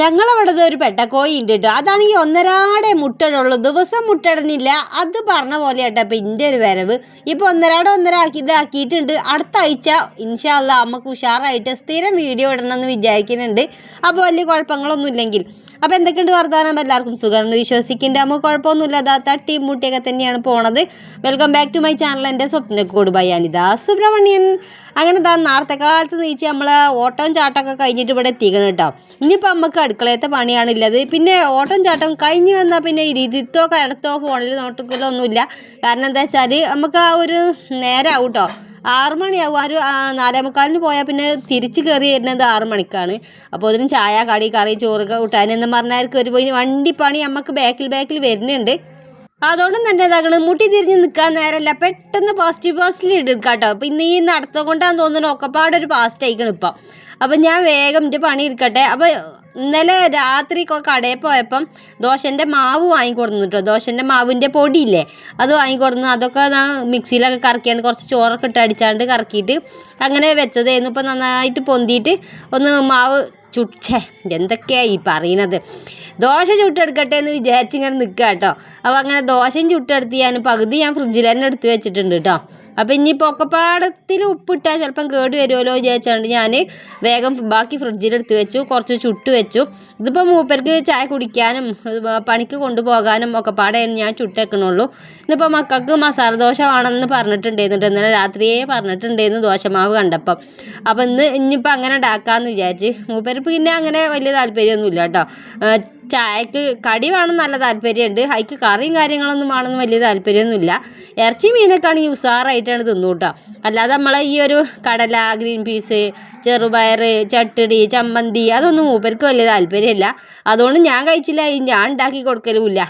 ഞങ്ങളവിടെ ദേ ഒരു പെട്ടക്കോയി ഉണ്ട് കേട്ടോ അതാണെങ്കിൽ ഒന്നരാടെ മുട്ടടുള്ളൂ. ദിവസം മുട്ടടണില്ല അത് പറഞ്ഞ പോലെ കേട്ടോ അപ്പം ഇന്റെ ഒരു വരവ്. ഇപ്പോൾ ഒന്നരാടെ ഒന്നര ആക്കിയിട്ട് ആക്കിയിട്ടുണ്ട് അടുത്ത ആഴ്ച ഇൻഷാല്ല നമുക്ക് ഉഷാറായിട്ട് സ്ഥിരം വീഡിയോ ഇടണമെന്ന് വിചാരിക്കുന്നുണ്ട്. അപ്പോൾ വലിയ കുഴപ്പങ്ങളൊന്നും ഇല്ലെങ്കിൽ അപ്പോൾ എന്തൊക്കെയുണ്ട് വർത്തമാനം? എല്ലാവർക്കും സുഖമാണ് വിശ്വസിക്കുന്നുണ്ട്. നമുക്ക് കുഴപ്പമൊന്നുമില്ല. അതാ തട്ടി മുട്ടിയൊക്കെ തന്നെയാണ് പോണത്. Welcome back to my channel എന്റെ സ്വപ്നക്കോട് ബൈ അനിത സുബ്രഹ്മണ്യൻ. അങ്ങനെ താ നാളത്തെ കാലത്ത് നീച്ച് നമ്മൾ ഓട്ടം ചാട്ടമൊക്കെ കഴിഞ്ഞിട്ട് ഇവിടെ എത്തിക്കണം കേട്ടോ. ഇനിയിപ്പോൾ നമുക്ക് അടുക്കളയത്തെ പണിയാണുള്ളത്. പിന്നെ ഓട്ടം ചാട്ടം കഴിഞ്ഞ് വന്നാൽ പിന്നെ ഇരുത്തോ കടത്തോ ഫോണിൽ നോട്ടിക്കലോ ഒന്നുമില്ല കാരണം എന്താ വെച്ചാൽ നമുക്ക് ആ ഒരു നേരം ആവും കേട്ടോ. ആറ് ആ ഒരു നാലേ മുക്കാലിന് പോയാൽ പിന്നെ തിരിച്ച് കയറി വരുന്നത് ആറ് മണിക്കാണ് അപ്പോൾ അതിന് ചായ കടി കറി ചോറ് കൂട്ടാൻ എന്ന് പറഞ്ഞാൽ ഒരു വണ്ടി പണി നമുക്ക് ബാക്കിൽ ബാക്കിൽ വരുന്നുണ്ട്. അതുകൊണ്ട് തന്നെ ഇതാകണം മുട്ടി തിരിഞ്ഞ് നിൽക്കാൻ നേരമല്ല പെട്ടെന്ന് പോസിറ്റീവ് പോസ്റ്റിൽ എടുക്കാം കേട്ടോ. അപ്പം ഇന്ന് ഈ നടത്തം കൊണ്ടാന്ന് തോന്നുന്നു ഒക്കെപ്പാടൊരു പാസ്റ്റ് ആയിക്കണം ഇപ്പം. അപ്പം ഞാൻ വേഗം എന്റെ പണി ഇരിക്കട്ടെ അപ്പോൾ ഇന്നലെ രാത്രി കടയിൽ പോയപ്പം ദോശന്റെ മാവ് വാങ്ങിക്കൊടുന്നു കേട്ടോ ദോശന്റെ മാവിന്റെ പൊടിയില്ലേ? അത് വാങ്ങിക്കൊടുന്നു. അതൊക്കെ ഞാൻ മിക്സിയിലൊക്കെ കറക്കിയാണ്ട് കുറച്ച് ചോറൊക്കെ ഇട്ട് അടിച്ചാണ്ട് കറക്കിയിട്ട് അങ്ങനെ വെച്ചതായിരുന്നു. ഇപ്പം നന്നായിട്ട് പൊന്തിയിട്ട് ഒന്ന് മാവ് ചുട്ടേ എന്തൊക്കെയാണ് ഈ പറയണത്? ദോശ ചുട്ടെടുക്കട്ടെ എന്ന് വിചാരിച്ച് ഇങ്ങനെ നിൽക്കുക കേട്ടോ. അപ്പോൾ അങ്ങനെ ദോശയും ചുട്ടെടുത്ത് ഞാൻ പകുതി ഞാൻ ഫ്രിഡ്ജിൽ തന്നെ എടുത്ത് വെച്ചിട്ടുണ്ട് കേട്ടോ. അപ്പോൾ ഇനിയിപ്പോൾ ഒക്കെപ്പാടത്തിൽ ഉപ്പിട്ടാൽ ചിലപ്പം കേട് വരുമല്ലോ വിചാരിച്ചുകൊണ്ട് ഞാൻ വേഗം ബാക്കി ഫ്രിഡ്ജിലെടുത്ത് വെച്ചു കുറച്ച് ചുട്ട് വെച്ചു. ഇതിപ്പോൾ മൂപ്പർക്ക് ചായ കുടിക്കാനും പണിക്ക് കൊണ്ടുപോകാനും ഒക്കെ ഞാൻ ചുട്ടേക്കണുള്ളൂ. ഇന്നിപ്പോൾ മക്കൾക്ക് മസാല ദോശ വേണമെന്ന് പറഞ്ഞിട്ടുണ്ടായിരുന്നു ഇന്നലെ രാത്രിയേ പറഞ്ഞിട്ടുണ്ടായിരുന്നു ദോശമാവ് കണ്ടപ്പം. അപ്പം ഇന്ന് ഇനിയിപ്പോൾ അങ്ങനെ ഉണ്ടാക്കാമെന്ന് വിചാരിച്ച് മൂപ്പർക്ക് പിന്നെ അങ്ങനെ വലിയ താല്പര്യമൊന്നുമില്ല കേട്ടോ. ചായക്ക് കടി വേണം നല്ല താല്പര്യമുണ്ട്. അതിക്ക് കറിയും കാര്യങ്ങളൊന്നും വേണമെന്ന് വലിയ താല്പര്യമൊന്നുമില്ല. ഇറച്ചി മീനൊക്കെ ആണെങ്കിൽ ഉഷാറായിട്ടാണ് തിന്നൂട്ടോ അല്ലാതെ നമ്മളെ ഈ ഒരു കടല ഗ്രീൻ പീസ് ചെറുപയർ ചട്ടടി ചമ്മന്തി അതൊന്നും മൂപ്പർക്ക് വലിയ താല്പര്യമില്ല. അതുകൊണ്ട് ഞാൻ കഴിച്ചില്ല ഞാൻ ഉണ്ടാക്കി കൊടുക്കലുമില്ല.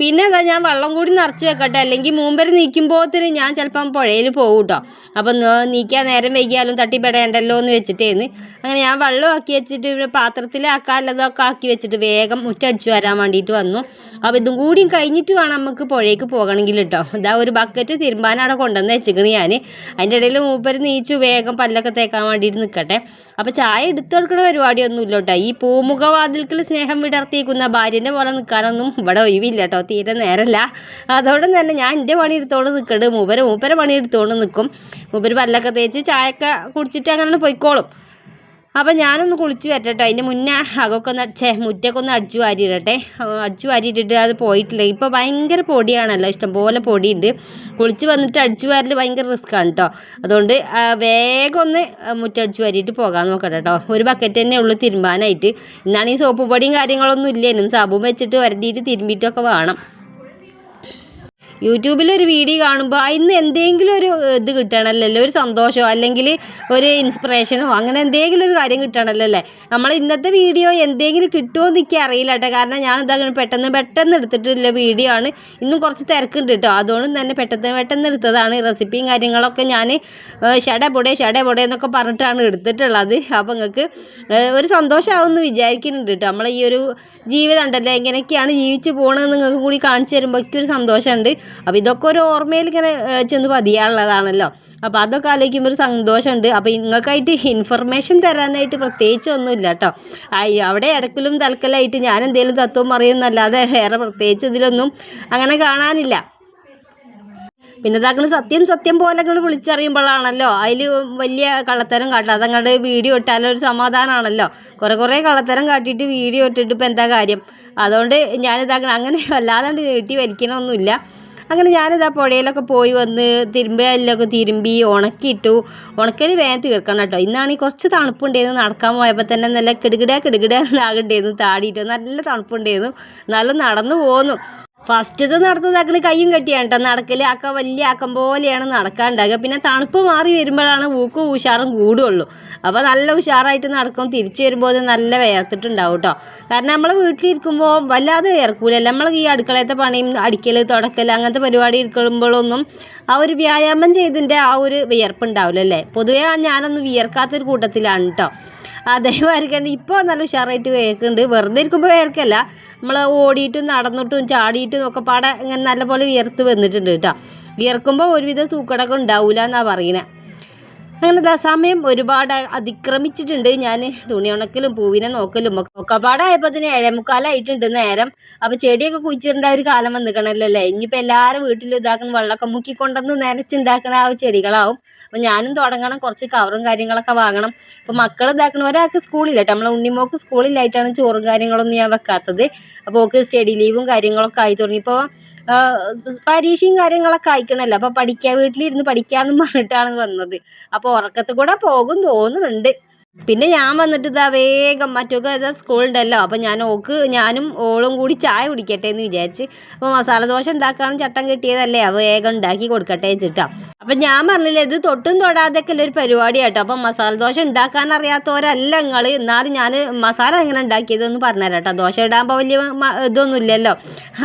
പിന്നെ എന്താ ഞാൻ വെള്ളം കൂടി നിറച്ച് വെക്കട്ടെ. അല്ലെങ്കിൽ മൂമ്പര് നീക്കുമ്പോഴത്തിന് ഞാൻ ചിലപ്പം പുഴയിൽ പോകും കേട്ടോ അപ്പം നീക്കാൻ നേരം വൈകിയാലും തട്ടിപ്പെടേണ്ടല്ലോ എന്ന് വെച്ചിട്ടേന്ന്. അങ്ങനെ ഞാൻ വെള്ളം ആക്കി വെച്ചിട്ട് ഇവിടെ പാത്രത്തിലാക്കാല്ലതൊക്കെ ആക്കി വെച്ചിട്ട് വേഗം മുറ്റടിച്ചു വരാൻ വേണ്ടിയിട്ട് വന്നു. അപ്പോൾ ഇതും കൂടി കഴിഞ്ഞിട്ട് വേണം നമുക്ക് പുഴയ്ക്ക് പോകണമെങ്കിൽ കേട്ടോ ഇതാ ഒരു ബക്കറ്റ് തിരുമ്പാനാണ് കൊണ്ടുവന്ന് വെച്ചിക്കണ് ഞാൻ അതിന്റെ ഇടയിൽ മൂപ്പര് നീച്ചു വേഗം പല്ലൊക്കെ തേക്കാൻ വേണ്ടിയിട്ട് നിൽക്കട്ടെ അപ്പോൾ ചായ എടുത്തു കൊടുക്കുന്ന പരിപാടിയൊന്നും ഇല്ല കേട്ടോ ഈ പൂമുഖവാതിൽക്കൽ സ്നേഹം വിടർത്തിയിരിക്കുന്ന ഭാര്യന്റെ പോലെ നിൽക്കാനൊന്നും ഇവിടെ ഒഴിവില്ല കേട്ടോ തീരെ നേരല്ല. അതോടെ തന്നെ ഞാൻ എന്റെ പണി എടുത്തോണ്ട് മൂപ്പര് മൂപ്പരെ എടുത്തോണ്ട് നിൽക്കും മൂപ്പര് പല്ലൊക്കെ തേച്ച് ചായയൊക്കെ കുടിച്ചിട്ട് അങ്ങനെ പൊയ്ക്കോളും. അപ്പം ഞാനൊന്ന് കുളിച്ച് വരട്ടെ അതിന്റെ മുന്നേ അകൊക്കെ ഒന്ന് ഛേ മുറ്റൊക്കെ ഒന്ന് അടിച്ചു വാരിയിടട്ടെ. അടിച്ചു വാരിയിട്ടിട്ട് അത് പോയിട്ടില്ല. ഇപ്പോൾ ഭയങ്കര പൊടിയാണല്ലോ ഇഷ്ടംപോലെ പൊടിയുണ്ട്. കുളിച്ച് വന്നിട്ട് അടിച്ചു വാരൽ ഭയങ്കര റിസ്ക്കാണ് കേട്ടോ അതുകൊണ്ട് വേഗം ഒന്ന് മുറ്റടിച്ചു വാരിയിട്ട് പോകാൻ നോക്കട്ടെ കേട്ടോ ഒരു ബക്കറ്റ് തന്നെ ഉള്ളു തിരുമ്പാനായിട്ട്. ഇന്നാണ് ഈ സോപ്പ് പൊടിയും കാര്യങ്ങളൊന്നും ഇല്ലേനും സാബും വെച്ചിട്ട് വരുത്തിയിട്ട് തിരുമ്പിയിട്ടൊക്കെ വേണം. യൂട്യൂബിലൊരു വീഡിയോ കാണുമ്പോൾ അതിന് എന്തെങ്കിലും ഒരു ഇത് കിട്ടണമല്ലോ ഒരു സന്തോഷമോ അല്ലെങ്കിൽ ഒരു ഇൻസ്പിറേഷനോ അങ്ങനെ എന്തെങ്കിലും ഒരു കാര്യം കിട്ടണമല്ലോ അല്ലേ നമ്മൾ ഇന്നത്തെ വീഡിയോ എന്തെങ്കിലും കിട്ടുമോ എന്ന് എനിക്ക് അറിയില്ല കേട്ടോ. കാരണം ഞാൻ ഇതാ പെട്ടെന്ന് പെട്ടെന്ന് എടുത്തിട്ടുള്ള വീഡിയോ ആണ്. ഇന്നും കുറച്ച് തിരക്കുണ്ട് കേട്ടോ. അതുകൊണ്ട് തന്നെ പെട്ടെന്ന് പെട്ടെന്ന് എടുത്തതാണ് റെസിപ്പിയും കാര്യങ്ങളൊക്കെ ഞാൻ ഷട പൊടേ ഷട പൊടേ എന്നൊക്കെ പറഞ്ഞിട്ടാണ് എടുത്തിട്ടുള്ളത്. അപ്പോൾ നിങ്ങൾക്ക് ഒരു സന്തോഷമാവുമെന്ന് വിചാരിക്കുന്നുണ്ട് കേട്ടോ. നമ്മളെ ഈ ഒരു ജീവിതം ഉണ്ടല്ലോ എങ്ങനെയൊക്കെയാണ് ജീവിച്ച് പോകണമെന്ന് നിങ്ങൾക്ക് കൂടി കാണിച്ചു തരുമ്പോൾ ഒരു സന്തോഷമുണ്ട്. അപ്പോൾ ഇതൊക്കെ ഒരു ഓർമ്മയിൽ ഇങ്ങനെ ചെന്ന് പതിയാനുള്ളതാണല്ലോ. അപ്പോൾ അതൊക്കെ ആലോചിക്കുമ്പോൾ ഒരു സന്തോഷമുണ്ട്. അപ്പോൾ നിങ്ങൾക്കായിട്ട് ഇൻഫർമേഷൻ തരാനായിട്ട് പ്രത്യേകിച്ച് ഒന്നുമില്ല കേട്ടോ. അവിടെ ഇടക്കിലും തൽക്കലായിട്ട് ഞാൻ എന്തെങ്കിലും തത്വം പറയുന്നല്ലാതെ വേറെ പ്രത്യേകിച്ച് ഇതിലൊന്നും അങ്ങനെ കാണാനില്ല. പിന്നെ താങ്കൾ സത്യം സത്യം പോലെ അങ്ങോട്ട് വിളിച്ചറിയുമ്പോഴാണല്ലോ അതിൽ വലിയ കള്ളത്തരം കാട്ടുക അതങ്ങോട്ട് വീഡിയോ ഇട്ടാലും ഒരു സമാധാനമാണല്ലോ കുറേ കുറേ കള്ളത്തരം കാട്ടിയിട്ട് വീഡിയോ ഇട്ടിട്ട് ഇപ്പം എന്താ കാര്യം? അതുകൊണ്ട് ഞാനിതാക്കണം അങ്ങനെ വല്ലാതെ നീട്ടി വലിക്കണമൊന്നുമില്ല അങ്ങനെ ഞാനിതാ പുഴയിലൊക്കെ പോയി വന്ന് തിരുമ്പലൊക്കെ തിരുമ്പി ഉണക്കിയിട്ടു. ഉണക്കൽ വേഗം തീർക്കണം കേട്ടോ. ഇന്നാണെങ്കിൽ കുറച്ച് തണുപ്പുണ്ടായിരുന്നു. നടക്കാൻ പോയപ്പോൾ തന്നെ നല്ല കിടുകിട കിടുകിട ആകണ്ടായിരുന്നു താടിയിട്ട് നല്ല തണുപ്പുണ്ടായിരുന്നു. എന്നാലും നടന്നു പോന്നു. ഫസ്റ്റത് നടന്നതാക്കണ കയ്യും കെട്ടിയാണ് കേട്ടോ നടക്കൽ ആക്ക വലിയ ആക്കം പോലെയാണ് നടക്കാണ്ടാകുക പിന്നെ തണുപ്പ് മാറി വരുമ്പോഴാണ് ഊക്കും ഉഷാറും കൂടുള്ളൂ. അപ്പോൾ നല്ല ഉഷാറായിട്ട് നടക്കും. തിരിച്ചു വരുമ്പോൾ നല്ല വേർത്തിട്ടുണ്ടാവും കേട്ടോ കാരണം നമ്മൾ വീട്ടിലിരിക്കുമ്പോൾ വല്ലാതെ വേർക്കൂലല്ല? നമ്മൾ ഈ അടുക്കളയത്തെ പണിയും അടിക്കൽ തുടക്കൽ അങ്ങനത്തെ പരിപാടി ഇരിക്കുമ്പോഴൊന്നും ആ ഒരു വ്യായാമം ചെയ്തതിന്റെ ആ ഒരു വിയർപ്പുണ്ടാവില്ല അല്ലേ പൊതുവേ ഞാനൊന്നും വിയർക്കാത്തൊരു കൂട്ടത്തിലാണ് കേട്ടോ അതേമാതിരി തന്നെ ഇപ്പോൾ നല്ല ഉഷാറായിട്ട് വേർക്കുന്നുണ്ട് വെറുതെ ഇരിക്കുമ്പോൾ വേർക്കല്ല നമ്മൾ ഓടിയിട്ടും നടന്നിട്ടും ചാടിയിട്ടും ഒക്കെ പാടെ ഇങ്ങനെ നല്ലപോലെ വിയർത്ത് വന്നിട്ടുണ്ട് കേട്ടോ. വിയർക്കുമ്പോൾ ഒരുവിധം സൂക്കടൊക്കെ ഉണ്ടാവില്ല എന്നാണ് പറയുന്നത് അങ്ങനെ ദാ സമയം ഒരുപാട് അതിക്രമിച്ചിട്ടുണ്ട്. ഞാൻ തുണി ഉണക്കലും പൂവിനെ നോക്കലും ഒക്കെ ഒക്കെപ്പാടായപ്പോൾ തന്നെ ഏഴേമുക്കാലായിട്ടുണ്ട് നേരം. അപ്പോൾ ചെടിയൊക്കെ കുഴിച്ചിടേണ്ട ഒരു കാലം വന്നിക്കണല്ലേ ഇനിയിപ്പോൾ എല്ലാവരും വീട്ടിലും ഇതാക്കുന്ന വെള്ളമൊക്കെ മുക്കിക്കൊണ്ടെന്ന് നനച്ചുണ്ടാക്കണ ആ ചെടികളാവും. അപ്പോൾ ഞാനും തുടങ്ങണം. കുറച്ച് കവറും കാര്യങ്ങളൊക്കെ വാങ്ങണം. അപ്പോൾ മക്കൾ ഇതാക്കണം ഒരാൾക്ക് സ്കൂളില്ല കേട്ടോ നമ്മളെ ഉണ്ണിമോക്ക് സ്കൂളിലായിട്ടാണ് ചോറും കാര്യങ്ങളൊന്നും ഞാൻ വെക്കാത്തത്. അപ്പോൾ ഓക്ക് സ്റ്റഡി ലീവും കാര്യങ്ങളൊക്കെ ആയി തുടങ്ങി. ഇപ്പോൾ പരീക്ഷയും കാര്യങ്ങളൊക്കെ അയക്കണമല്ലോ അപ്പോൾ പഠിക്കാൻ വീട്ടിലിരുന്ന് പഠിക്കാമെന്നും പറഞ്ഞിട്ടാണ് വന്നത്. അപ്പോൾ ഉറക്കത്തിൽ കൂടെ പോകും തോന്നുന്നുണ്ട്. പിന്നെ ഞാൻ വന്നിട്ട് ഇതാ വേഗം മറ്റൊക്കെ ഇതാ സ്കൂളുണ്ടല്ലോ. അപ്പം ഞാൻ ഓക്ക് ഞാനും ഓളും കൂടി ചായ കുടിക്കട്ടെ എന്ന് വിചാരിച്ച് അപ്പോൾ മസാല ദോശ ഉണ്ടാക്കാനും ചട്ടം കിട്ടിയതല്ലേ. അപ്പോൾ വേഗം ഉണ്ടാക്കി കൊടുക്കട്ടെ വെച്ചിട്ടാ. അപ്പം ഞാൻ പറഞ്ഞില്ല ഇത് തൊട്ടും തൊടാതൊക്കെ ഒരു പരിപാടി കേട്ടോ അപ്പം മസാല ദോശ ഉണ്ടാക്കാൻ അറിയാത്തവരല്ല നിങ്ങൾ എന്നാലും ഞാൻ മസാല എങ്ങനെ ഉണ്ടാക്കിയതെന്ന് പറഞ്ഞുതരാം കേട്ടോ. ദോശ ഇടാകുമ്പോൾ വലിയ ഇതൊന്നും ഇല്ലല്ലോ.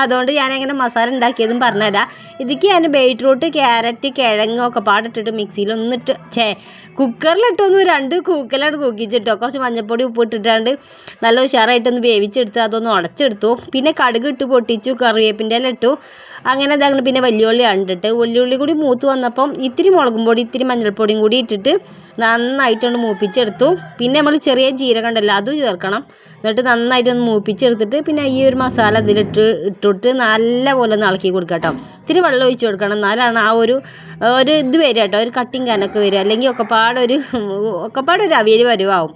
അതുകൊണ്ട് ഞാൻ എങ്ങനെ മസാല ഉണ്ടാക്കിയതും പറഞ്ഞുതരാം. ഇതിക്ക് ഞാൻ ബീട്രൂട്ട് ക്യാരറ്റ് കിഴങ്ങ് ഒക്കെ പാടിട്ടിട്ട് മിക്സിയിലൊന്നിട്ട് ചേ കുക്കറിലിട്ടൊന്ന് രണ്ട് കൂക്കലാണ് കൂക്കിച്ചിട്ടോ കുറച്ച് മഞ്ഞൾപ്പൊടി ഉപ്പ് ഇട്ടിട്ടാണ്ട് നല്ല ഉഷാറായിട്ടൊന്ന് വേവിച്ചെടുത്ത് അതൊന്ന് ഉടച്ചെടുത്തു. പിന്നെ കടുക് ഇട്ട് പൊട്ടിച്ചു കറിവേപ്പിന്റെ ഇല ഇട്ടു. അങ്ങനെ ഇതാക്കണം പിന്നെ വലിയുള്ളി കണ്ടിട്ട് വലിയുള്ളി കൂടി മൂത്ത് വന്നപ്പം ഇത്തിരി മുളകും പൊടി ഇത്തിരി മഞ്ഞൾപ്പൊടിയും കൂടി ഇട്ടിട്ട് നന്നായിട്ടൊന്ന് മൂപ്പിച്ചെടുത്തു. പിന്നെ നമ്മൾ ചെറിയ ജീരകം ഉണ്ടല്ലോ അതും ചേർക്കണം. എന്നിട്ട് നന്നായിട്ടൊന്ന് മൂപ്പിച്ചെടുത്തിട്ട് പിന്നെ ഈ ഒരു മസാല ഇതിലിട്ട് ഇട്ടിട്ട് നല്ല പോലെ ഒന്ന് ഇളക്കി കൊടുക്കുക കേട്ടോ. ഇത്തിരി വെള്ളം ഒഴിച്ച് കൊടുക്കണം. എന്നാലാണ് ആ ഒരു ഒരു ഇത് വരിക കേട്ടോ. ഒരു കട്ടിങ് കാനൊക്കെ വരിക. അല്ലെങ്കിൽ ഒക്കെപ്പാടൊരു ഒക്കെപ്പാടൊരു അവിയൽ വരുവാകും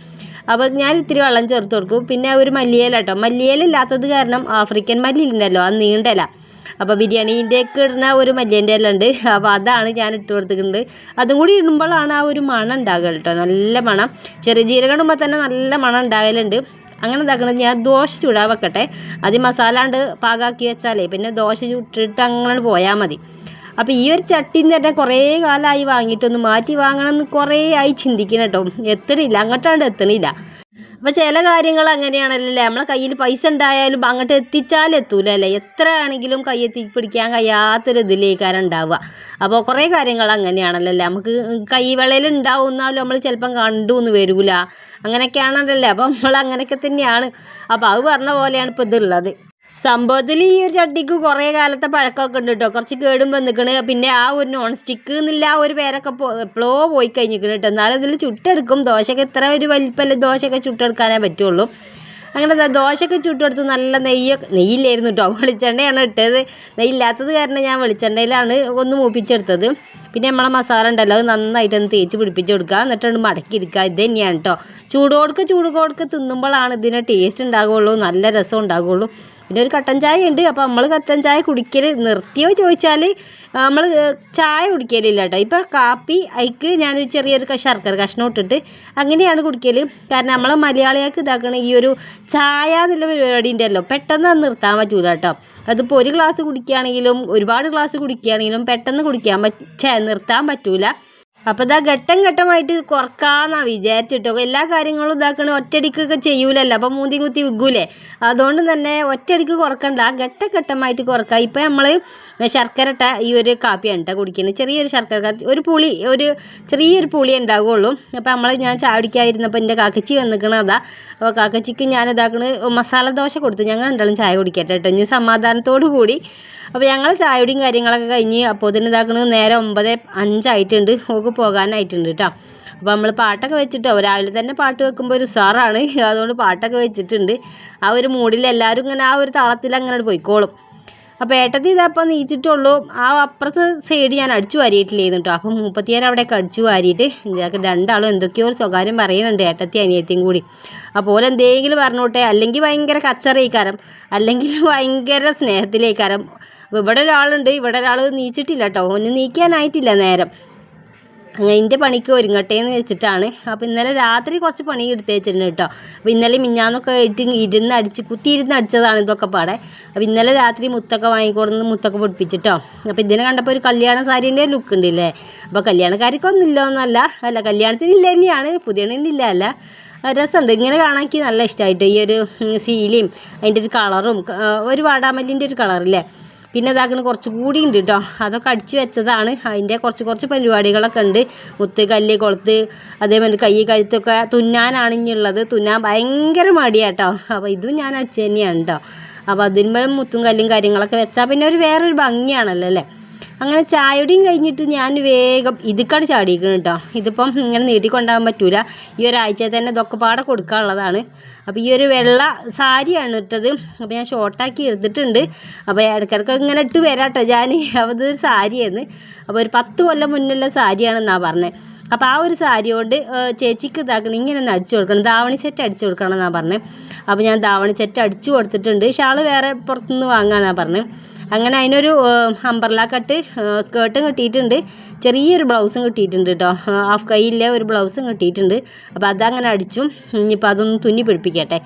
അപ്പോൾ ഞാൻ ഇത്തിരി വെള്ളം ചേർത്ത് കൊടുക്കും. പിന്നെ ഒരു മല്ലിയില കേട്ടോ. മല്ലിയില ഇല്ലാത്തത് കാരണം ആഫ്രിക്കൻ മല്ലി ഉണ്ടല്ലോ ആ നീണ്ടല അപ്പോൾ ബിരിയാണീന്റെ ഒക്കെ ഇടുന്ന ഒരു മല്ലിയേന്റെ ഇല ഉണ്ട്. അപ്പോൾ അതാണ് ഞാൻ ഇട്ട് കൊടുത്തിട്ടുണ്ട് അതും കൂടി ഇടുമ്പോഴാണ് ആ ഒരു മണം ഉണ്ടാകുക കേട്ടോ. നല്ല മണം. ചെറിയ ജീരകം ഇടുമ്പോൾ തന്നെ നല്ല മണം ഉണ്ടാകലുണ്ട്. അങ്ങനെ ഇതാക്കണം ഞാൻ ദോശ ചൂടാൻ വെക്കട്ടെ ആദ്യം മസാല ഉണ്ട് പാകാക്കി വെച്ചാലേ പിന്നെ ദോശ ചുട്ടിട്ട് അങ്ങനെ പോയാൽ മതി. അപ്പോൾ ഈ ഒരു ചട്ടിന്ന് തന്നെ കുറേ കാലമായി വാങ്ങിയിട്ടൊന്ന് മാറ്റി വാങ്ങണം എന്ന് കുറേ ആയി ചിന്തിക്കണം കേട്ടോ. എത്തണില്ല അങ്ങോട്ടാണ്ട് എത്തണില്ല. അപ്പോൾ ചില കാര്യങ്ങൾ അങ്ങനെയാണല്ലേ? നമ്മളെ കയ്യിൽ പൈസ ഉണ്ടായാലും അങ്ങോട്ട് എത്തിച്ചാൽ എത്തൂല അല്ലേ എത്ര ആണെങ്കിലും കൈ എത്തി പിടിക്കാൻ കഴിയാത്തൊരു ഇതിലേക്കാരം ഉണ്ടാവുക. അപ്പോൾ കുറേ കാര്യങ്ങൾ അങ്ങനെയാണല്ലോ അല്ലേ നമുക്ക് കൈ വെള്ളയിൽ ഉണ്ടാവും എന്നാലും നമ്മൾ ചിലപ്പം കണ്ടു എന്ന് വരൂല. അങ്ങനെയൊക്കെയാണല്ലോ അപ്പോൾ നമ്മൾ അങ്ങനെയൊക്കെ തന്നെയാണ്. അപ്പോൾ അത് പറഞ്ഞ പോലെയാണ് ഇപ്പോൾ ഇതുള്ളത് സംഭവത്തിൽ ഈ ഒരു ചട്ടിക്ക് കുറേ കാലത്തെ പഴക്കമൊക്കെ ഉണ്ട് കേട്ടോ കുറച്ച് കേടും വന്നിക്കണ്. പിന്നെ ആ ഒരു നോൺ സ്റ്റിക്ക് എന്നില്ല ആ ഒരു പേരൊക്കെ എപ്പോഴോ പോയി കഴിഞ്ഞിരിക്കണം കേട്ടോ എന്നാലും ഇതിൽ ചുട്ടെടുക്കും. ദോശയൊക്കെ എത്ര ഒരു വലിപ്പമല്ല ദോശയൊക്കെ ചുട്ടെടുക്കാനേ പറ്റുള്ളൂ. അങ്ങനെ ദോശയൊക്കെ ചുട്ടെടുത്ത് നല്ല നെയ്യൊക്കെ നെയ്യില്ലായിരുന്നു കേട്ടോ വെളിച്ചെണ്ണയാണ് ഇട്ടത്. നെയ്യില്ലാത്തത് കാരണം ഞാൻ വെളിച്ചെണ്ണയിലാണ് ഒന്ന് മൂപ്പിച്ചെടുത്തത്. പിന്നെ നമ്മളെ മസാല ഉണ്ടല്ലോ അത് നന്നായിട്ടൊന്ന് തേച്ച് പിടിപ്പിച്ച് കൊടുക്കുക. എന്നിട്ടൊന്ന് മടക്കി എടുക്കുക. ഇത് തന്നെയാണ് കേട്ടോ ചൂടോടുക്ക് ചൂടോടുക്ക് തിന്നുമ്പോഴാണ് ഇതിന് ടേസ്റ്റ് ഉണ്ടാകുള്ളൂ നല്ല രസം ഉണ്ടാകുള്ളൂ പിന്നെ ഒരു കട്ടൻ ചായ ഉണ്ട്. അപ്പോൾ നമ്മൾ കട്ടൻ ചായ കുടിക്കൽ നിർത്തിയോ ചോദിച്ചാൽ നമ്മൾ ചായ കുടിക്കലില്ല കേട്ടോ. ഇപ്പോൾ കാപ്പി അതിക്ക് ഞാനൊരു ചെറിയൊരു ശർക്കര കഷ്ണം ഇട്ടിട്ട് അങ്ങനെയാണ് കുടിക്കൽ കാരണം നമ്മൾ മലയാളികൾക്ക് ഇതാക്കണ ഈ ഒരു ചായ എന്നുള്ള പരിപാടി ഉണ്ടല്ലോ. പെട്ടെന്ന് അത് നിർത്താൻ പറ്റൂല കേട്ടോ. അതിപ്പോൾ ഒരു ഗ്ലാസ് കുടിക്കുകയാണെങ്കിലും ഒരുപാട് ഗ്ലാസ് കുടിക്കുകയാണെങ്കിലും പെട്ടെന്ന് കുടിക്കാൻ പറ്റ നിർത്താൻ പറ്റൂല. അപ്പോൾ ഇതാ ഘട്ടം ഘട്ടമായിട്ട് കുറക്കാന്നാ വിചാരിച്ചിട്ടോ. എല്ലാ കാര്യങ്ങളും ഇതാക്കണ ഒറ്റയടിക്കൊക്കെ ചെയ്യൂലല്ലോ. അപ്പം മൂന്തി കുത്തി വിൽക്കൂലേ. അതുകൊണ്ട് തന്നെ ഒറ്റയടിക്ക് കുറക്കണ്ട. ഘട്ടം ഘട്ടമായിട്ട് കുറക്കുക ഇപ്പം നമ്മൾ ശർക്കര ഇട്ട ഈ ഒരു കാപ്പിയാണ് കേട്ടോ കുടിക്കുന്നത് ചെറിയൊരു ശർക്കര ഒരു പുളി ഒരു ചെറിയൊരു പുളി ഉണ്ടാവുകയുള്ളൂ അപ്പോൾ നമ്മൾ ഞാൻ ചാടിക്കാതിരുന്നപ്പോൾ എന്റെ കാക്കച്ചി വന്നിക്കണതാ അപ്പോൾ കാക്കച്ചിക്ക് ഞാൻ ഇതാക്കണ മസാല ദോശ കൊടുത്ത്. ഞങ്ങൾ രണ്ടാളും ചായ കുടിക്കട്ടെ കേട്ടോ ഇനി സമാധാനത്തോടു കൂടി അപ്പോൾ ഞങ്ങൾ ചായയുടെയും കാര്യങ്ങളൊക്കെ കഴിഞ്ഞ് അപ്പോൾ ഇതിന് ഇതാക്കണത് നേരെ ഒമ്പത് അഞ്ചായിട്ടുണ്ട്. നമുക്ക് പോകാനായിട്ടുണ്ട് കേട്ടോ അപ്പോൾ നമ്മൾ പാട്ടൊക്കെ വെച്ചിട്ടോ രാവിലെ തന്നെ പാട്ട് വെക്കുമ്പോൾ ഒരു സാറാണ് അതുകൊണ്ട് പാട്ടൊക്കെ വെച്ചിട്ടുണ്ട്. ആ ഒരു മൂഡിൽ എല്ലാവരും ഇങ്ങനെ ആ ഒരു താളത്തിൽ അങ്ങനെ പോയിക്കോളും. അപ്പോൾ ഏട്ടത്തി ഇതപ്പോൾ നീച്ചിട്ടുള്ളൂ. ആ അപ്പുറത്തെ സൈഡ് ഞാൻ അടിച്ചു വാരിയിട്ടില്ലായിരുന്നു കേട്ടോ അപ്പം മുപ്പത്തിയാർ അവിടെയൊക്കെ അടിച്ചു വാരിയിട്ട് ഇതൊക്കെ രണ്ടാളും എന്തൊക്കെയോ ഒരു സ്വകാര്യം പറയുന്നുണ്ട് ഏട്ടത്തി അനിയത്തിയും കൂടി. അപ്പോൾ എന്തെങ്കിലും പറഞ്ഞോട്ടെ. അല്ലെങ്കിൽ ഭയങ്കര കച്ചറയിക്കാരം അല്ലെങ്കിൽ ഭയങ്കര സ്നേഹത്തിലേക്കാരം. അപ്പോൾ ഇവിടെ ഒരാളുണ്ട്. ഇവിടെ ഒരാൾ നീച്ചിട്ടില്ല കേട്ടോ ഒന്ന് നീക്കാനായിട്ടില്ല നേരം. അതിന്റെ പണിക്ക് ഒരുങ്ങട്ടെ എന്ന് വെച്ചിട്ടാണ്. അപ്പോൾ ഇന്നലെ രാത്രി കുറച്ച് പണി എടുത്ത് വെച്ചിട്ടുണ്ട് കേട്ടോ അപ്പോൾ ഇന്നലെ മിഞ്ഞാന്നൊക്കെ ഇട്ട് ഇരുന്ന് അടിച്ച് കുത്തി ഇരുന്ന് അടിച്ചതാണ് ഇതൊക്കെ പാടെ. അപ്പോൾ ഇന്നലെ രാത്രി മുത്തൊക്കെ വാങ്ങിക്കൊടുന്ന് മുത്തൊക്കെ പൊടിപ്പിച്ചിട്ടോ അപ്പോൾ ഇതിനെ കണ്ടപ്പോൾ ഒരു കല്യാണ സാരീന്റെ ലുക്ക് ഉണ്ടല്ലേ? അപ്പോൾ കല്യാണക്കാർക്കൊന്നുമില്ല എന്നല്ല അല്ല കല്യാണത്തിന് ഇല്ല തന്നെയാണ്. പുതിയണില്ല അല്ല. രസമുണ്ട്. ഇങ്ങനെ കാണാൻ നല്ല ഇഷ്ടമായിട്ട് ഈ ഒരു സീലിയും അതിന്റെ ഒരു കളറും ഒരു വാടാമല്ലിന്റെ ഒരു കളറില്ലേ? പിന്നെ ഇതാക്കണ കുറച്ച് കൂടി ഉണ്ട് കേട്ടോ അതൊക്കെ അടിച്ച് വെച്ചതാണ്. അതിന്റെ കുറച്ച് കുറച്ച് പരിപാടികളൊക്കെ ഉണ്ട്. മുത്ത് കല്ല് കൊളുത്ത് അതേമാതിരി കൈ കഴുത്തൊക്കെ തുന്നാനാണ് ഇനിയുള്ളത്. തുന്നാൻ ഭയങ്കര മടിയാട്ടോ അപ്പോൾ ഇതും ഞാൻ അടിച്ച് തന്നെയാണ് കേട്ടോ അപ്പോൾ അതിന്മേൽ മുത്തും കല്ലും കാര്യങ്ങളൊക്കെ വെച്ചാൽ പിന്നെ ഒരു വേറൊരു ഭംഗിയാണല്ലോ അല്ലേ? അങ്ങനെ ചായയുടെയും കഴിഞ്ഞിട്ട് ഞാൻ വേഗം ഇതുക്കാണ് ചാടിയിരിക്കുന്നത് കേട്ടോ ഇതിപ്പം ഇങ്ങനെ നീട്ടിക്കൊണ്ടാകാൻ പറ്റൂല. ഈ ഒരാഴ്ച തന്നെ ഇതൊക്കെ പാടെ കൊടുക്കാനുള്ളതാണ്. അപ്പോൾ ഈ ഒരു വെള്ള സാരിയാണ് ഇട്ടത്. അപ്പോൾ ഞാൻ ഷോർട്ടാക്കി എടുത്തിട്ടുണ്ട്. അപ്പോൾ ഇടയ്ക്കിടയ്ക്ക് ഇങ്ങനെ ഇട്ട് വരാട്ടോ. ഞാൻ അപ്പോൾ ഇതൊരു സാരിയാണ് അപ്പോൾ ഒരു പത്ത് കൊല്ലം മുന്നുള്ള സാരിയാണെന്നാണ് പറഞ്ഞത് അപ്പോൾ ആ ഒരു സാരി കൊണ്ട് ചേച്ചിക്ക് ഇതാക്കണം. ഇങ്ങനെ ഒന്ന് അടിച്ചു കൊടുക്കണം. ധാവണി സെറ്റ് അടിച്ചു കൊടുക്കണം എന്നാണ് പറഞ്ഞത് അപ്പോൾ ഞാൻ ധാവണി സെറ്റ് അടിച്ചു കൊടുത്തിട്ടുണ്ട്. ഷാൾ വേറെ പുറത്തുനിന്ന് വാങ്ങാമെന്നാണ് പറഞ്ഞത് അങ്ങനെ അതിനൊരു അമ്പർല കട്ട് സ്കേർട്ടും കിട്ടിയിട്ടുണ്ട്. ചെറിയൊരു ബ്ലൗസും കിട്ടിയിട്ടുണ്ട് കേട്ടോ ഹാഫ് കൈയിലെ ഒരു ബ്ലൗസും കിട്ടിയിട്ടുണ്ട്. അപ്പോൾ അതങ്ങനെ അടിച്ചു ഇനിയിപ്പോൾ അതൊന്ന് തുന്നി പിടിപ്പിക്കട്ടെ.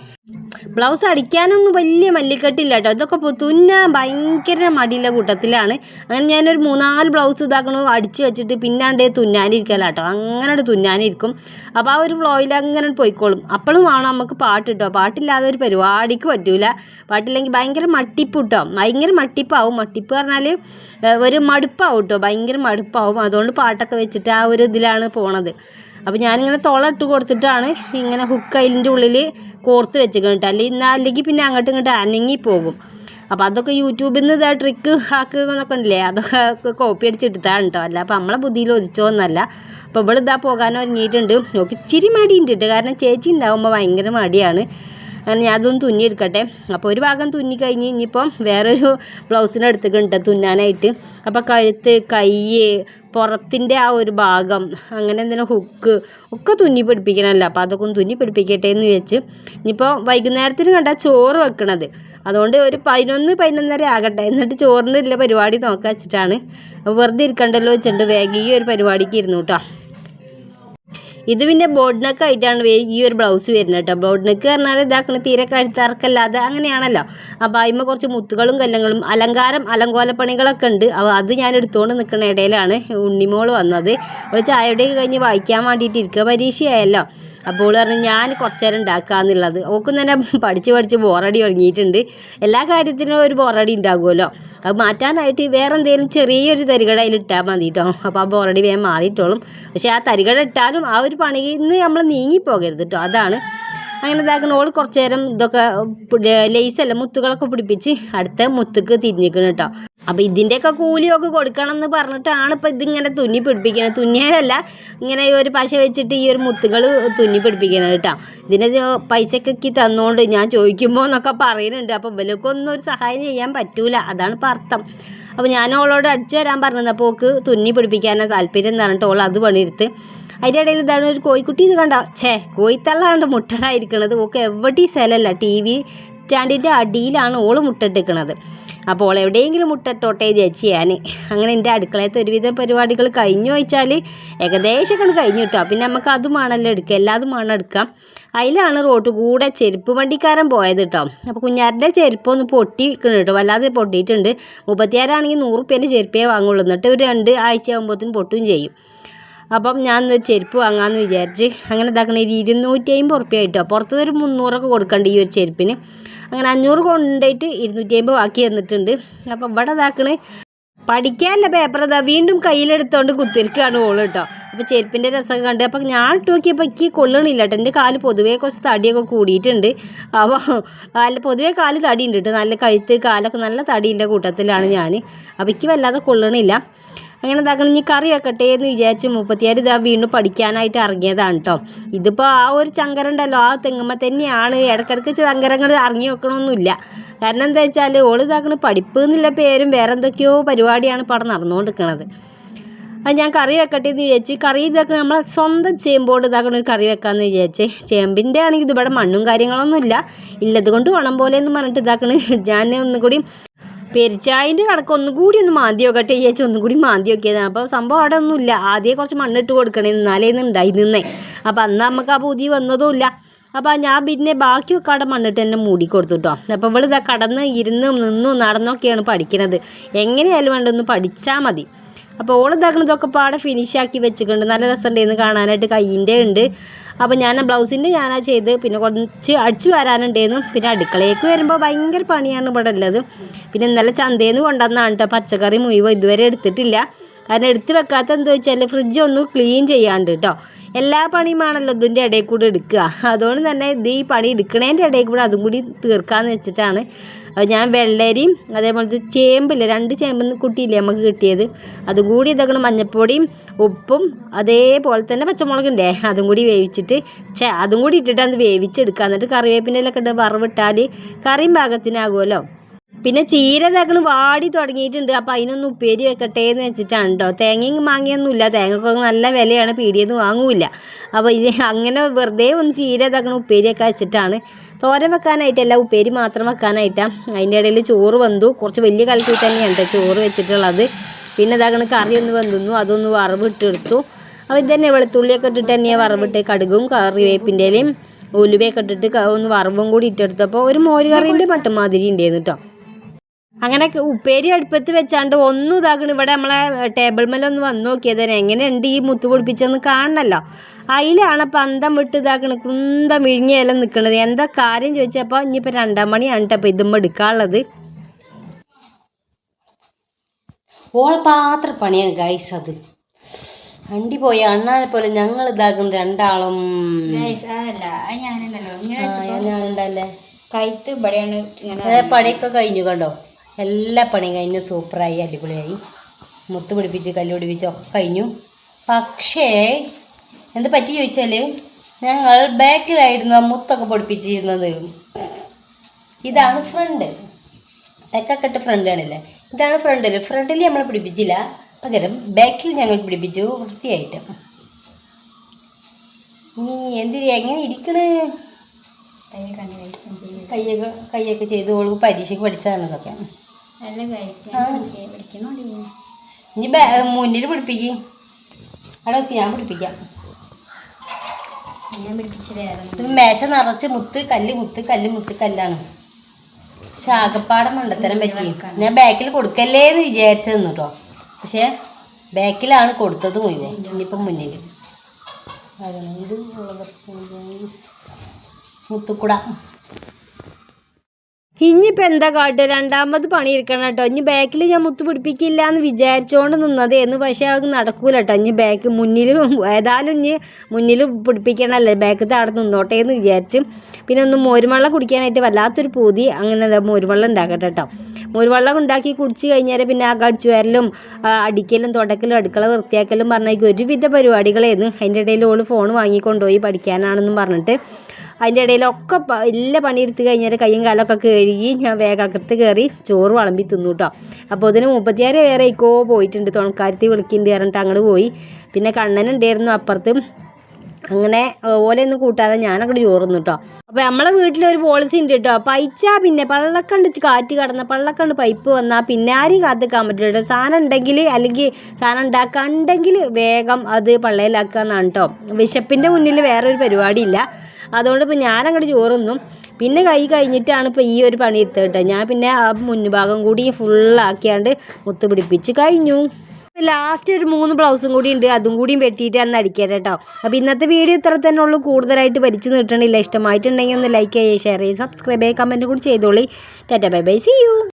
ബ്ലൗസ് അടിക്കാനൊന്നും വലിയ മല്ലിക്കെട്ടില്ല കേട്ടോ ഇതൊക്കെ തുന്നാൻ ഭയങ്കര മടിയുള്ള കൂട്ടത്തിലാണ്. അങ്ങനെ ഞാനൊരു മൂന്നാൽ ബ്ലൗസ് ഇതാക്കണു അടിച്ചു വെച്ചിട്ട് പിന്നാണ്ട് തുന്നാനിരിക്കല കേട്ടോ അങ്ങനെ തുന്നാനിരിക്കും. അപ്പോൾ ആ ഒരു ഫ്ലോയിൽ അങ്ങനെ പോയിക്കോളും. അപ്പോഴും വേണം നമുക്ക് പാട്ട് കേട്ടോ പാട്ടില്ലാതെ ഒരു പരിപാടിക്ക് പറ്റൂല. പാട്ടില്ലെങ്കിൽ ഭയങ്കര മട്ടിപ്പ് കേട്ടോ ഭയങ്കര മട്ടിപ്പാവും. മട്ടിപ്പ് പറഞ്ഞാൽ ഒരു മടുപ്പാവും കേട്ടോ ഭയങ്കര മടുപ്പാവും. അതുകൊണ്ട് പാട്ടൊക്കെ വെച്ചിട്ട് ആ ഒരു ഇതിലാണ് പോണത്. അപ്പോൾ ഞാനിങ്ങനെ തുള ഇട്ട് കൊടുത്തിട്ടാണ് ഇങ്ങനെ ഹുക്ക് അതിന്റെ ഉള്ളിൽ കോർത്ത് വെച്ചിട്ടുണ്ട് അല്ലെങ്കിൽ അല്ലെങ്കിൽ പിന്നെ അങ്ങോട്ടും ഇങ്ങോട്ട് അനങ്ങി പോകും. അപ്പോൾ അതൊക്കെ യൂട്യൂബിൽ നിന്ന് ഇതാ ട്രിക്ക് ഹാക്ക് എന്നൊക്കെ ഉണ്ടല്ലേ? അതൊക്കെ കോപ്പി അടിച്ചെടുത്താണ് കേട്ടോ അല്ല അപ്പോൾ നമ്മളെ ബുദ്ധിയിൽ ഒതിച്ചോന്നല്ല അപ്പോൾ ഇവളിതാ പോകാൻ ഒരുങ്ങിയിട്ടുണ്ട്. നോക്കി ഇച്ചിരി മടിയുണ്ട് കേട്ടോ കാരണം ചേച്ചി ഉണ്ടാകുമ്പോൾ ഭയങ്കര മടിയാണ്. അങ്ങനെ ഞാൻ അതൊന്ന് തുന്നിയെടുക്കട്ടെ. അപ്പോൾ ഒരു ഭാഗം തുന്നി കഴിഞ്ഞ് ഇനിയിപ്പം വേറൊരു ബ്ലൗസിന് എടുത്തിട്ടുണ്ട് തുന്നാനായിട്ട്. അപ്പോൾ കഴുത്ത് കൈ പുറത്തിന്റെ ആ ഒരു ഭാഗം അങ്ങനെ എന്തെങ്കിലും ഹുക്ക് ഒക്കെ തുന്നി പിടിപ്പിക്കണമല്ലോ. അപ്പോൾ അതൊക്കെ ഒന്ന് തുന്നി പിടിപ്പിക്കട്ടെ എന്ന് വെച്ച് ഇനിയിപ്പോൾ വൈകുന്നേരത്തിന് കണ്ടാൽ ചോറ് വെക്കണത്. അതുകൊണ്ട് ഒരു പതിനൊന്ന് പതിനൊന്നര ആകട്ടെ. എന്നിട്ട് ചോറിന്റെ ഇല്ല പരിപാടി നോക്കാൻ വെച്ചിട്ടാണ്. വെറുതെ ഇരിക്കണ്ടല്ലോ വെച്ചിട്ടുണ്ട് വേഗം ഈ ഒരു പരിപാടിക്ക് ഇരുന്നു കേട്ടോ ഇത് പിന്നെ ബോർഡ് ആയിട്ടാണ് ഈ ഒരു ബ്ലൗസ് വരുന്നത് കേട്ടോ ബോർഡ് പറഞ്ഞാൽ ഇതാക്കണ തീരെ കഴുത്താർക്കല്ലാതെ അങ്ങനെയാണല്ലോ. അപ്പം അതിമ കുറച്ച് മുത്തുകളും കല്ലങ്ങളും അലങ്കാരം അലങ്കോലപ്പണികളൊക്കെ ഉണ്ട്. അപ്പോൾ അത് ഞാൻ എടുത്തുകൊണ്ട് നിൽക്കുന്ന ഇടയിലാണ് ഉണ്ണിമോൾ വന്നത്. ഒരു ചായയുടെയൊക്കെ കഴിഞ്ഞ് വായിക്കാൻ വേണ്ടിയിട്ട് ഇരിക്കുക പരീക്ഷയായല്ലോ. അപ്പോൾ ഓൾ പറഞ്ഞു ഞാൻ കുറച്ച് നേരം ഉണ്ടാക്കാന്നുള്ളത്. ഓക്കും തന്നെ പഠിച്ച് പഠിച്ച് ബോറടി തുടങ്ങിയിട്ടുണ്ട്. എല്ലാ കാര്യത്തിനും ഒരു ബോറടി ഉണ്ടാകുമല്ലോ. അത് മാറ്റാനായിട്ട് വേറെ എന്തെങ്കിലും ചെറിയൊരു തരികട അതിൽ ഇട്ടാൽ മതി കേട്ടോ അപ്പോൾ ആ ബോറടി വേഗം മാറിയിട്ടോളും. പക്ഷേ ആ തരികട ഇട്ടാലും ആ ഒരു പണിയിൽ നിന്ന് നമ്മൾ നീങ്ങിപ്പോകരുത് കേട്ടോ അതാണ് അങ്ങനെ ഇതാക്കുന്ന ഓൾ കുറച്ച് നേരം ഇതൊക്കെ ലേസല്ല മുത്തുകളൊക്കെ പിടിപ്പിച്ച് അടുത്ത മുത്തുക്ക് തിരിഞ്ഞിക്കണം കേട്ടോ അപ്പോൾ ഇതിന്റെയൊക്കെ കൂലിയൊക്കെ കൊടുക്കണം എന്ന് പറഞ്ഞിട്ടാണ് ഇപ്പോൾ ഇതിങ്ങനെ തുന്നി പിടിപ്പിക്കുന്നത് തുന്നിയാലല്ല ഇങ്ങനെ ഈ ഒരു പശ വെച്ചിട്ട് ഈ ഒരു മുത്തുകൾ തുന്നി പിടിപ്പിക്കുന്നത് കേട്ടോ ഇതിന്റെ പൈസക്കൊക്കെ തന്നുകൊണ്ട് ഞാൻ ചോദിക്കുമ്പോൾ എന്നൊക്കെ പറയുന്നുണ്ട്. അപ്പോൾ ഇവലൊക്കൊന്നും ഒരു സഹായം ചെയ്യാൻ പറ്റൂല. അതാണ് ഇപ്പം അർത്ഥം. അപ്പോൾ ഞാൻ ഓളോട് അടിച്ചു വരാൻ പറഞ്ഞത് അപ്പോൾ ഓക്ക് തുന്നി പിടിപ്പിക്കാനാണ് താല്പര്യം എന്ന് പറഞ്ഞിട്ട് ഓൾ അത് പണിയെടുത്ത് അതിന്റെ ഇടയിൽ ഇതാണ് ഒരു കോഴിക്കുട്ടി. ഇത് കണ്ട? ഛേ കോഴിത്തള്ളാണ്ട് മുട്ടടായിരിക്കണത്. ഓക്കെ എവിടെയും സ്ഥലമല്ല. ടി വി സ്റ്റാൻഡിന്റെ അടിയിലാണ് ഓൾ മുട്ടിട്ടിരിക്കണത് അപ്പോൾ ഓൾ എവിടെയെങ്കിലും മുട്ടട്ടോട്ടെ ചേച്ചി ഞാൻ അങ്ങനെ എന്റെ അടുക്കളയത്തെ ഒരുവിധം പരിപാടികൾ കഴിഞ്ഞു വെച്ചാൽ ഏകദേശമൊക്കെ കഴിഞ്ഞു കിട്ടുക പിന്നെ നമുക്ക് അതുമാണല്ലോ എടുക്കുക. എല്ലാതും വേണം എടുക്കാം. അതിലാണ് റോട്ട് കൂടെ ചെരുപ്പ് വണ്ടിക്കാരൻ പോയത് കേട്ടോ. അപ്പോൾ കുഞ്ഞാറിന്റെ ചെരുപ്പൊന്ന് പൊട്ടി കേട്ടോ. വല്ലാതെ പൊട്ടിയിട്ടുണ്ട്. മുപ്പത്തിയാറാണെങ്കിൽ നൂറ് റുപ്യേന്റെ ചെരുപ്പേ വാങ്ങുള്ളൂ. എന്നിട്ട് ഒരു രണ്ട് ആഴ്ച ആകുമ്പോഴത്തേനും പൊട്ടുകയും ചെയ്യും. അപ്പം ഞാൻ ഒരു ചെരുപ്പ് വാങ്ങാമെന്ന് വിചാരിച്ച് അങ്ങനെ ഇതാക്കണ ഒരു ഇരുന്നൂറ്റി അമ്പത് ഉറുപ്പ്യ കിട്ടുക പുറത്ത് ഒരു മുന്നൂറൊക്കെ കൊടുക്കണ്ട ഈ ഒരു ചെരുപ്പിന്. അങ്ങനെ അഞ്ഞൂറ് കൊണ്ടുപോയിട്ട് ഇരുന്നൂറ്റി അമ്പത് ബാക്കി തന്നിട്ടുണ്ട്. അപ്പം ഇവിടെ ഇതാക്കണേ. പഠിക്കാനല്ല പേപ്പർ ഇതാ വീണ്ടും കയ്യിലെടുത്തോണ്ട് കുത്തിരിക്കുകയാണ് ഓൾ കേട്ടോ അപ്പോൾ ചെരുപ്പിന്റെ രസം കണ്ട്. അപ്പം ഞാൻ ഇട്ട് നോക്കിയപ്പോൾ എനിക്ക് കൊള്ളണില്ല കേട്ടോ എന്റെ കാൽ പൊതുവേ കുറച്ച് തടിയൊക്കെ കൂടിയിട്ടുണ്ട്. അപ്പോൾ അല്ല പൊതുവേ കാൽ തടിയുണ്ട് കേട്ടോ നല്ല കഴുത്ത് കാലൊക്കെ നല്ല തടീന്റെ കൂട്ടത്തിലാണ് ഞാൻ അപ്പോൾ എനിക്ക് വല്ലാതെ കൊള്ളണില്ല. അങ്ങനെ ഇതാക്കണം. ഇനി കറി വെക്കട്ടെ എന്ന് വിചാരിച്ച് മുപ്പത്തിയാർ ഇതാ വീണ്ടും പഠിക്കാനായിട്ട് ഇറങ്ങിയതാണ് കേട്ടോ ഇതിപ്പോൾ ആ ഒരു ചങ്കര ഉണ്ടല്ലോ ആ തെങ്ങുമ്മ തന്നെയാണ്. ഇടയ്ക്കിടയ്ക്ക് ചങ്കരങ്ങൾ ഇറങ്ങി വെക്കണമൊന്നുമില്ല കാരണം എന്താ വെച്ചാൽ ഓൾ ഇതാക്കണ പഠിപ്പ് എന്നുള്ള പേരും വേറെ എന്തൊക്കെയോ പരിപാടിയാണ് ഇപ്പോൾ അവിടെ നടന്നുകൊണ്ടിരിക്കണത് അത് ഞാൻ കറി വെക്കട്ടെ എന്ന് വിചാരിച്ച് കറി ഇതാക്കണ നമ്മളെ സ്വന്തം ചേമ്പോട് ഇതാക്കണ ഒരു കറി വെക്കാമെന്ന് വിചാരിച്ച് ചേമ്പിന്റെ ആണെങ്കിൽ ഇത് ഇവിടെ മണ്ണും കാര്യങ്ങളൊന്നും ഇല്ല ഇല്ലത് കൊണ്ട് വേണം പോലെ എന്ന് പറഞ്ഞിട്ട് ഇതാക്കണ. ഞാൻ ഒന്നുകൂടി പെരിച്ചായന്റെ കണക്ക് ഒന്നും കൂടി ഒന്ന് മാന്തി നോക്കട്ടെ ചേച്ചി ഒന്നും കൂടി മാന്തി നോക്കിയതാണ്. അപ്പോൾ സംഭവം അവിടെ ഒന്നുമില്ല. ആദ്യം കുറച്ച് മണ്ണിട്ട് കൊടുക്കണേ ഇന്ന്. ഉണ്ടായി നിന്നേ. അപ്പോൾ അന്ന് നമുക്ക് ആ പുതിയ വന്നതും ഇല്ല. അപ്പോൾ ഞാൻ പിന്നെ ബാക്കിയൊക്കെ അവിടെ മണ്ണിട്ട് തന്നെ മൂടി കൊടുത്തു കേട്ടോ അപ്പോൾ ഇവളിതാ കടന്ന് ഇരുന്നും നിന്നും നടന്നൊക്കെയാണ് പഠിക്കണത്. എങ്ങനെയായാലും വേണ്ടൊന്ന് പഠിച്ചാൽ മതി. അപ്പോൾ ഓൾ ഇതാക്കണതൊക്കെ പാടെ ഫിനിഷ് ആക്കി വെച്ചിട്ടുണ്ട്. നല്ല രസമുണ്ടായിരുന്നു കാണാനായിട്ട് കയ്യിന്റെ ഉണ്ട്. അപ്പോൾ ഞാൻ ബ്ലൗസിന്റെ ഞാനാ ചെയ്ത് പിന്നെ കുറച്ച് അടിച്ചു വരാനുണ്ടായിരുന്നു പിന്നെ അടുക്കളയിലേക്ക് വരുമ്പോൾ ഭയങ്കര പണിയാണ് ഇവിടെ ഉള്ളത്. പിന്നെ ഇന്നലെ ചന്തയിൽ നിന്ന് കൊണ്ടുവന്നാണ് കേട്ടോ പച്ചക്കറി മുഴുവൻ ഇതുവരെ എടുത്തിട്ടില്ല. കാരണം എടുത്ത് വെക്കാത്ത എന്താ വെച്ചാൽ ഫ്രിഡ്ജ് ഒന്ന് ക്ലീൻ ചെയ്യാണ്ട് കേട്ടോ എല്ലാ പണിയുമാണല്ലോ ഇതിന്റെ ഇടയിൽ കൂടെ എടുക്കുക. അതുകൊണ്ട് തന്നെ ഇത് ഈ പണി എടുക്കണേന്റെ ഇടയിൽ കൂടെ അതും കൂടി തീർക്കാമെന്ന് വെച്ചിട്ടാണ്. അപ്പോൾ ഞാൻ വെള്ളരിയും അതേപോലെ ചേമ്പില്ല രണ്ട് ചേമ്പ് കുട്ടിയില്ലേ നമുക്ക് കിട്ടിയത്. അതും കൂടി ഇതാക്കണം മഞ്ഞപ്പൊടിയും ഉപ്പും അതേപോലെ തന്നെ പച്ചമുളകുണ്ടേ അതും കൂടി വേവിച്ചിട്ട് ചേ അതും കൂടി ഇട്ടിട്ട് അത് വേവിച്ചെടുക്കുക. എന്നിട്ട് കറിവേപ്പിന്റെലൊക്കെ ഇട്ട് വറവിട്ടാൽ കറിയും പാകത്തിനാകുമല്ലോ. പിന്നെ ചീര ഇതാക്കണ് വാടി തുടങ്ങിയിട്ടുണ്ട്. അപ്പോൾ അതിനൊന്ന് ഉപ്പേരി വെക്കട്ടെ എന്ന് വെച്ചിട്ടാണ് കേട്ടോ തേങ്ങയും മാങ്ങയൊന്നുമില്ല തേങ്ങക്കൊക്കെ നല്ല വിലയാണ്. പീടിയെന്ന് വാങ്ങൂല അപ്പോൾ ഇത് അങ്ങനെ വെറുതെ ഒന്ന് ചീര ഇതാക്കണ ഉപ്പേരിയൊക്കെ വെച്ചിട്ടാണ് തോരൻ വെക്കാനായിട്ടല്ല ഉപ്പേരി മാത്രം വെക്കാനായിട്ടാണ് അതിന്റെ ഇടയിൽ ചോറ് വന്നു കുറച്ച് വലിയ കലത്തിൽ തന്നെയാണ് ചോറ് വെച്ചിട്ടുള്ളത്. പിന്നെ ഇതാകണ കറി ഒന്ന് വന്നു അതൊന്ന് വറവിട്ടെടുത്തു. അപ്പോൾ ഇതന്നെ വെളുത്തുള്ളിയൊക്കെ ഇട്ടിട്ട് തന്നെയാണ് വറവിട്ട് കടുകും കറിവേപ്പിന്റെയും ഉലുവയൊക്കെ ഇട്ടിട്ട് ഒന്ന് വറവും കൂടി ഇട്ടെടുത്തപ്പോൾ ഒരു മോര് കറീന്റെ ഉണ്ടായിരുന്നു കേട്ടോ അങ്ങനെ ക- ഉപ്പേരി അടുപ്പത്ത് വെച്ചാണ്ട് ഒന്നും ഇതാക്കണം ഇവിടെ നമ്മളെ ടേബിൾ മേലൊന്ന് വന്ന് നോക്കിയത് എങ്ങനെയുണ്ട് ഈ മുത്ത് പൊടിപ്പിച്ചെന്ന് കാണണല്ലോ. അതിലാണ് പന്തം വിട്ട് ഇതാക്കണ കുന്തം വിഴിഞ്ഞ ഇല നിൽക്കണത് എന്താ കാര്യം ചോദിച്ചപ്പോൾ ഇനിയിപ്പോൾ രണ്ടാം മണിയാണ് കേട്ടോ അപ്പോൾ ഇതും എടുക്കാനുള്ളത്. ഓൾ പാത്ര പണിയാണ് ഗൈസ് അത്. വണ്ടി പോയി അണ്ണാനെ പോലെ ഞങ്ങൾ ഇതാക്കും രണ്ടാളും. ഞാനുണ്ടല്ലോ? പണിയൊക്കെ കഴിഞ്ഞു കണ്ടോ? എല്ലാ പണിയും കഴിഞ്ഞു സൂപ്പറായി അടിപൊളിയായി. മുത്ത് പിടിപ്പിച്ച് കല്ല് പിടിപ്പിച്ച് ഒക്കെ കഴിഞ്ഞു. പക്ഷേ എന്ത് പറ്റി ചോദിച്ചാൽ ഞങ്ങൾ ബാക്കിലായിരുന്നു ആ മുത്തൊക്കെ പൊടിപ്പിച്ചിരുന്നത്. ഇതാണ് ഫ്രണ്ട്. തെക്കൊക്കെ ഇട്ട് ഫ്രണ്ട് ആണല്ലേ ഇതാണ് ഫ്രണ്ടിൽ ഫ്രണ്ടിൽ നമ്മൾ പിടിപ്പിച്ചില്ല. പകരം ബാക്കിൽ ഞങ്ങൾ പിടിപ്പിച്ചു വൃത്തിയായിട്ട്. ഇനി എന്തിരി എങ്ങനെ ഇരിക്കണേ? കയ്യൊക്കെ കയ്യൊക്കെ ചെയ്ത് ഓൾക്ക് പരീക്ഷയ്ക്ക് പഠിച്ചതാണ് ഇതൊക്കെ ഇനി. മുന്നിൽ പിടിപ്പിക്ക്. അവിടെ വെക്ക് ഞാൻ പിടിപ്പിക്കാം. ഞാൻ പിടിപ്പിച്ച് വേറെ ഇത് മേശ നിറച്ച് മുത്ത് കല്ല് മുത്ത് കല്ല് മുത്ത് കല്ലാണ്. ശാഖപ്പാടം മണ്ടത്തരം പറ്റി. ഞാൻ ബാക്കിൽ കൊടുക്കല്ലേ എന്ന് വിചാരിച്ചതെന്ന് കേട്ടോ. പക്ഷേ ബാക്കിലാണ് കൊടുത്തത് മുഴുവൻ. ഇനിയിപ്പം മുന്നിൽ. മുത്തുക്കുട. ഇനിയിപ്പോൾ എന്താ കാട്ടുക? രണ്ടാമത് പണിയെടുക്കണം കേട്ടോ. ഇനി ബാക്കിൽ ഞാൻ മുത്ത് പിടിപ്പിക്കില്ല എന്ന് വിചാരിച്ചുകൊണ്ട് നിന്നതേന്ന് പക്ഷേ അത് നടക്കൂല കേട്ടോ. ഇനി ബാക്ക് മുന്നിൽ ഏതായാലും ഇനി മുന്നിൽ പിടിപ്പിക്കണമല്ലേ ബാക്കത്തെ അവിടെ നിന്നോട്ടെ എന്ന് വിചാരിച്ചു. പിന്നെ ഒന്ന് മോരുമള്ള കുടിക്കാനായിട്ട് വല്ലാത്തൊരു പൂതി. അങ്ങനെ മോരുമള്ള ഉണ്ടാക്കട്ടെ കേട്ടോ. മോരുവെള്ളം ഉണ്ടാക്കി കുടിച്ച് കഴിഞ്ഞാൽ പിന്നെ ആ കടിച്ചു വരലും അടിക്കലും തുടക്കലും അടുക്കള വൃത്തിയാക്കലും പറഞ്ഞേക്ക് ഒരുവിധ പരിപാടികളായിരുന്നു. അതിന്റെ ഇടയിൽ ഓൾ ഫോൺ വാങ്ങിക്കൊണ്ടുപോയി പഠിക്കാനാണെന്നും പറഞ്ഞിട്ട്. അതിന്റെ ഇടയിലൊക്കെ എല്ലാ പണിയെടുത്ത് കഴിഞ്ഞാൽ കയ്യും കാലൊക്കെ കഴുകി ഞാൻ വേഗകത്ത് കയറി ചോറ് വിളമ്പി തിന്നു കേട്ടോ അപ്പോൾ ഇതിന് മുപ്പത്തിയാറ് വേറെ ഇക്കോ പോയിട്ടുണ്ട്. തുണക്കാരത്തി വിളിക്കുന്നുണ്ട് പറഞ്ഞിട്ട് അങ്ങോട്ട് പോയി. പിന്നെ കണ്ണനുണ്ടായിരുന്നു അപ്പുറത്ത്. അങ്ങനെ ഓലൊന്നും കൂട്ടാതെ ഞാനങ്ങോട്ട് ചോറുന്നു കേട്ടോ അപ്പോൾ നമ്മളെ വീട്ടിലൊരു പോളിസി ഉണ്ട് കേട്ടോ പൈച്ചാ പിന്നെ പള്ളക്കണ്ട് കാറ്റ് കടന്ന പള്ളക്കണ്ട് പൈപ്പ് വന്നാൽ പിന്നെ ആരും കാത്തിക്കാൻ പറ്റില്ല കേട്ടോ സാധനം ഉണ്ടെങ്കിൽ അല്ലെങ്കിൽ സാധനം ഉണ്ടാക്കാണ്ടെങ്കിൽ വേഗം അത് പള്ളയിലാക്കുക എന്നാണ് കേട്ടോ വിശപ്പിന്റെ മുന്നിൽ വേറൊരു പരിപാടിയില്ല. അതുകൊണ്ട് ഇപ്പോൾ ഞാനങ്ങോട്ട് ചോറുന്നും. പിന്നെ കൈ കഴിഞ്ഞിട്ടാണ് ഇപ്പോൾ ഈ ഒരു പണി എടുത്തത് കേട്ടോ ഞാൻ പിന്നെ ആ മുൻഭാഗം കൂടി ഫുള്ളാക്കിയാണ്ട് മുത്ത് പിടിപ്പിച്ച് കഴിഞ്ഞു. ലാസ്റ്റ് ഒരു മൂന്ന് ബ്ലൗസും കൂടി ഉണ്ട്. അതും കൂടിയും വെട്ടിയിട്ട് അന്ന് അടിക്കാം കേട്ടോ അപ്പോൾ ഇന്നത്തെ വീഡിയോ ഇത്ര തന്നെ ഉള്ളൂ. കൂടുതലായിട്ട് വലിച്ചു നീട്ടണില്ല ഇഷ്ടമായിട്ടുണ്ടെങ്കിൽ ഒന്ന് ലൈക്ക് ചെയ്യുക ഷെയർ ചെയ്യുക സബ്സ്ക്രൈബ് ചെയ്യുക കമന്റ് കൂടി ചെയ്തോളി. Tata bye bye see you